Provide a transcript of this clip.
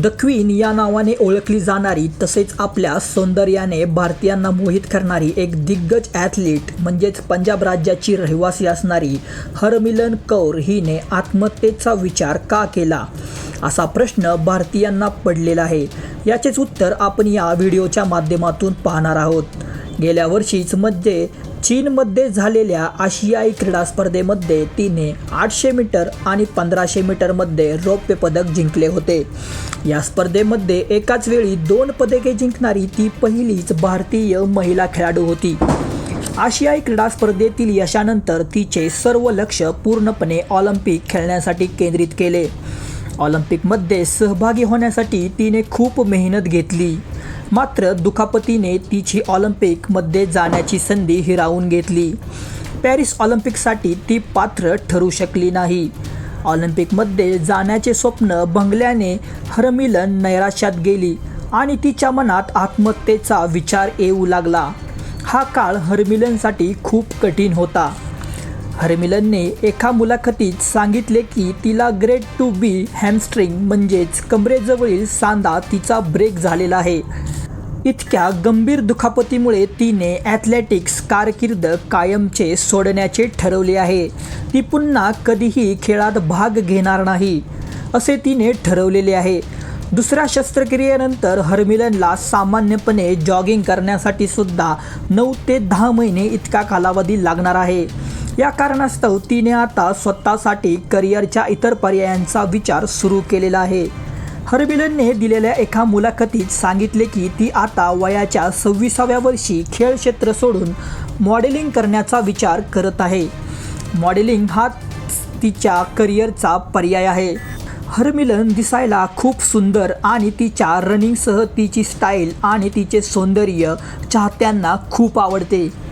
The queen या नावाने ओळखली जाणारी तसेच आपल्या सौंदर्याने भारतीयांना मोहित करणारी एक दिग्गज ॲथलीट म्हणजेच पंजाब राज्याची रहिवासी असणारी हरमिलन कौर हिने आत्महत्येचा विचार का केला? असा प्रश्न भारतीयांना पडलेला आहे. याचेच उत्तर आपण या व्हिडिओच्या माध्यमातून पाहणार आहोत. गेल्या वर्षीच मध्ये चीनमध्ये झालेल्या आशियाई क्रीडा स्पर्धेमध्ये तिने आठशे मीटर आणि पंधराशे मीटरमध्ये रौप्य पदक जिंकले होते. या स्पर्धेमध्ये एकाच वेळी दोन पदके जिंकणारी ती पहिलीच भारतीय महिला खेळाडू होती. आशियाई क्रीडा स्पर्धेतील यशानंतर तिचे सर्व लक्ष पूर्णपणे ऑलिम्पिक खेळण्यासाठी केंद्रित केले. ऑलिम्पिकमध्ये सहभागी होण्यासाठी तिने खूप मेहनत घेतली. मात्र दुखापतीने तिची ऑलिम्पिकमध्ये जाण्याची संधी हिरावून घेतली. पॅरिस ऑलिम्पिकसाठी ती पात्र ठरू शकली नाही. ऑलिम्पिकमध्ये जाण्याचे स्वप्न भंगल्याने हरमिलन नैराश्यात गेली आणि तिच्या मनात आत्महत्येचा विचार येऊ लागला. हा काळ हरमिलनसाठी खूप कठीण होता. हरमिलनने एका मुलाखतीत सांगितले की तिला ग्रेट टू बी हॅमस्ट्रिंग म्हणजेच कमरेजवळील सांधा तिचा ब्रेक झालेला आहे. इतक्या गंभीर दुखापतीमुळे तिने ॲथलेटिक्स कारकीर्द कायमचे सोडण्याचे ठरवले आहे. ती पुन्हा कधीही खेळात भाग घेणार नाही असे तिने ठरवलेले आहे. दुसऱ्या शस्त्रक्रियेनंतर हर्मिलनला सामान्यपणे जॉगिंग करण्यासाठी सुद्धा नऊ ते दहा महिने इतका कालावधी लागणार आहे. या कारणास्तव तिने आता स्वतःसाठी करिअरच्या इतर पर्यायांचा विचार सुरू केलेला आहे. हरबिलनने दिलेल्या एका मुलाखतीत सांगितले की ती आता वयाच्या सव्वीसाव्या वर्षी खेळ क्षेत्र सोडून मॉडेलिंग करण्याचा विचार करत आहे. मॉडेलिंग हा तिच्या करिअरचा पर्याय आहे. हरमिलन दिसायला खूप सुंदर आणि तिच्या रनिंगसह तिची स्टाईल आणि तिचे सौंदर्य चाहत्यांना खूप आवडते.